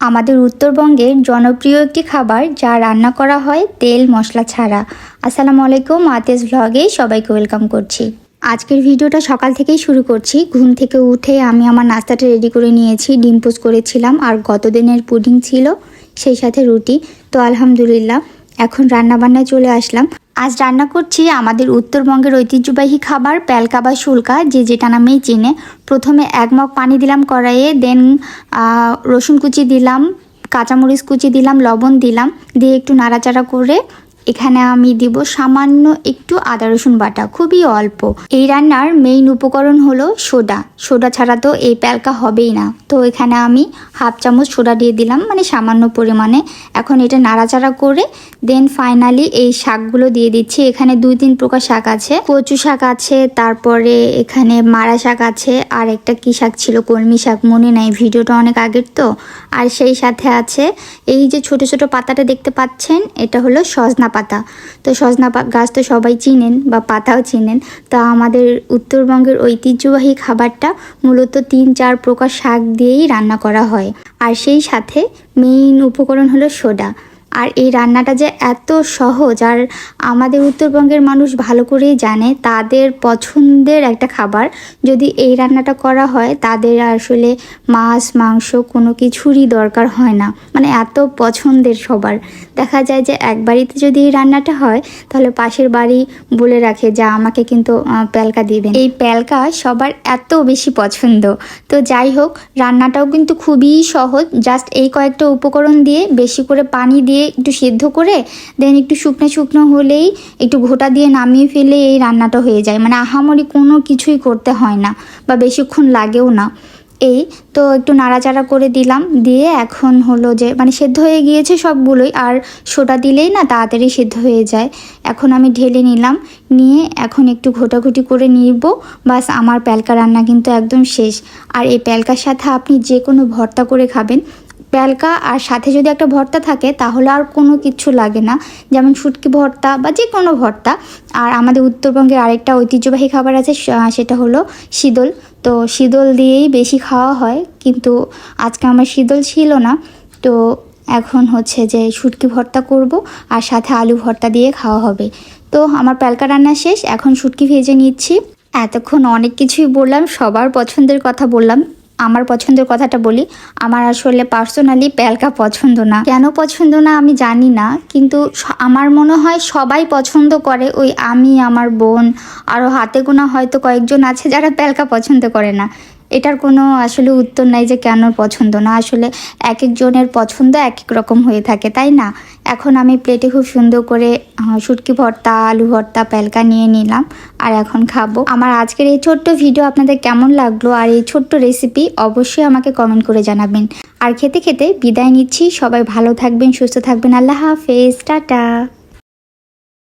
আমাদের উত্তরবঙ্গের জনপ্রিয় একটি খাবার যা রান্না করা হয় তেল মশলা ছাড়া। আসসালামু আলাইকুম, আতেজ ভ্লগে সবাইকে ওয়েলকাম করছি। আজকের ভিডিওটা সকাল থেকেই শুরু করছি। ঘুম থেকে উঠে আমি আমার নাস্তাটা রেডি করে নিয়েছি, ডিম পোজ করেছিলাম আর গত দিনের পুডিং ছিল সেই সাথে রুটি। তো আলহামদুলিল্লাহ, এখন রান্নাবান্নায় চলে আসলাম। আজ রান্না করছি আমাদের উত্তরবঙ্গের ঐতিহ্যবাহী খাবার প্যালকা বা শুল্কা, যে যেটা নামেই চিনে। প্রথমে এক মগ পানি দিলাম কড়াইয়ে দেন রসুন কুচি দিলাম, কাঁচামরিচ কুচি দিলাম, লবণ দিলাম, দিয়ে একটু নাড়াচাড়া করে এখানে আমি দিব সামান্য একটু আদা রসুন বাটা, খুবই অল্প। এই রান্নার মেইন উপকরণ হলো সোডা। সোডা ছাড়া তো এই প্যালকা হবেই না। তো এখানে আমি হাফ চামচ সোডা দিয়ে দিলাম মানে সামান্য পরিমাণে। এখন এটা নাড়াচাড়া করে দেন ফাইনালি এই শাকগুলো দিয়ে দিচ্ছি। এখানে দুই তিন প্রকার শাক আছে। কচু শাক আছে, তারপরে এখানে মারা শাক আছে, আর একটা কি শাক ছিল, কলমি শাক, মনে নাই, ভিডিওটা অনেক আগের তো। আর সেই সাথে আছে, এই যে ছোট ছোট পাতাটা দেখতে পাচ্ছেন, এটা হলো সজনা পাতা। তো সজনা গাছ তো সবাই চিনেন বা পাতাও চিনেন। তা আমাদের উত্তরবঙ্গের ঐতিহ্যবাহী খাবারটা মূলত তিন চার প্রকার শাক দিয়েই রান্না করা হয়। আর সেই সাথে মেইন উপকরণ হলো সোডা। আর এই রান্নাটা যে এত সহজ আর আমাদের উত্তরবঙ্গের মানুষ ভালো করেই জানে, তাদের পছন্দের একটা খাবার। যদি এই রান্নাটা করা হয়, তাদের আসলে মাছ, মাংস কোনো কিছুরই দরকার হয় না। মানে এত পছন্দের সবার। দেখা যায় যে এক বাড়িতে যদি এই রান্নাটা হয়, তাহলে পাশের বাড়ি বলে রাখে যা, আমাকে কিন্তু প্যালকা দিবেন। এই প্যালকা সবার এত বেশি পছন্দ। তো যাই হোক, রান্নাটাও কিন্তু খুবই সহজ। জাস্ট এই কয়েকটা উপকরণ দিয়ে বেশি করে পানি দিয়ে একটু সেদ্ধ করে দেন একটু শুকনো শুকনো হলেই একটু ঘোটা দিয়ে নামিয়ে ফেলে এই রান্নাটা হয়ে যায়। মানে আহামরি কোনো কিছুই করতে হয় না বা বেশিক্ষণ লাগেও না। এই তো একটু নাড়াচাড়া করে দিলাম, দিয়ে এখন হলো যে মানে সেদ্ধ হয়ে গিয়েছে সবগুলোই, আর সোটা দিলেই না তাড়াতাড়ি সেদ্ধ হয়ে যায়। এখন আমি ঢেলে নিলাম, নিয়ে এখন একটু ঘোটাঘুটি করে নিব, বাস আমার প্যালকা রান্না কিন্তু একদম শেষ। আর এই প্যালকার সাথে আপনি যে কোনো ভর্তা করে খাবেন প্যালকা আর সাথে যদি একটা ভর্তা থাকে, তাহলে আর কোনো কিছু লাগে না। যেমন শুটকি ভর্তা বা যে কোনো ভর্তা। আর আমাদের উত্তরবঙ্গের আরেকটা ঐতিহ্যবাহী খাবার আছে সেটা হলো শীতল। তো শীতল দিয়েই বেশি খাওয়া হয়, কিন্তু আজকে আমার শীতল ছিল না। তো এখন হচ্ছে যে শুটকি ভর্তা করব, আর সাথে আলু ভর্তা দিয়ে খাওয়া হবে। তো আমার প্যালকা রান্না শেষ, এখন শুটকি ভেজে নিচ্ছি। এতক্ষণ অনেক কিছুই বললাম, সবার পছন্দের কথা বললাম। আমার পছন্দের কথাটা বলি। আমার আসলে পার্সোনালি প্যালকা পছন্দ না। কেন পছন্দ না আমি জানি না, কিন্তু আমার মনে হয় সবাই পছন্দ করে ওই আমি, আমার বোন আরও হাতে গোনা হয়তো কয়েকজন আছে যারা প্যালকা পছন্দ করে না। এটার কোনো আসলে উত্তর নাই যে কেন পছন্দ না। আসলে এক একজনের পছন্দ এক এক রকম হয়ে থাকে, তাই না? এখন আমি প্লেটে খুব সুন্দর করে শুটকি ভর্তা, আলু ভর্তা, প্যালকা নিয়ে নিলাম আর এখন খাব। আমার আজকের এই ছোট্ট ভিডিও আপনাদের কেমন লাগল আর এই ছোট্ট রেসিপি অবশ্যই আমাকে কমেন্ট করে জানাবেন। আর খেতে খেতে বিদায় নিচ্ছি। সবাই ভালো থাকবেন, সুস্থ থাকবেন। আল্লাহ হাফেজ। টাটা।